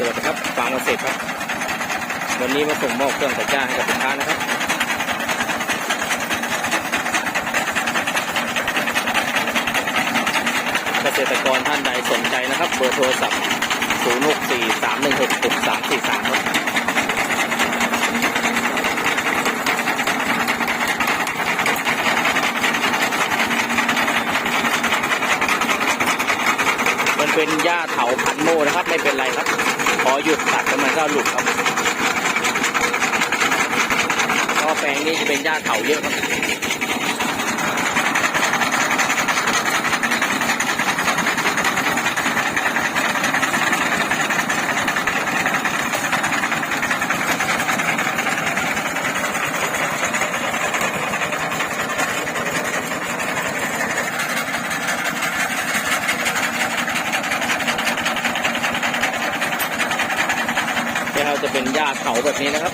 สวัสดีครับฟาร์มเกษตรครับ วันนี้มาส่งมอบเครื่องตัดหญ้าให้กับลูกค้านะครับเกษตรกรท่านใดสนใจนะครับ เบอร์โทรศัพท์ 064 316 6343ครับมันเป็นหญ้าเถาพันโมนะครับ ไม่เป็นไรครับ อหยุดตัดแล้วมันก็หลุดครับก็แปลงนี้จะเป็นหญ้าเขาเยอะครับ จะเป็นหญ้าเขาแบบนี้นะครับ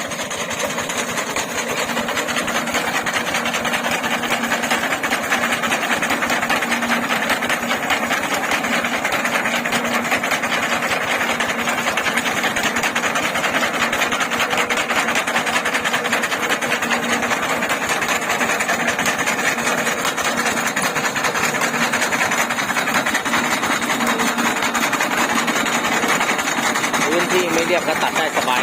พื้นที่ไม่ เรียบก็ตัดได้สบาย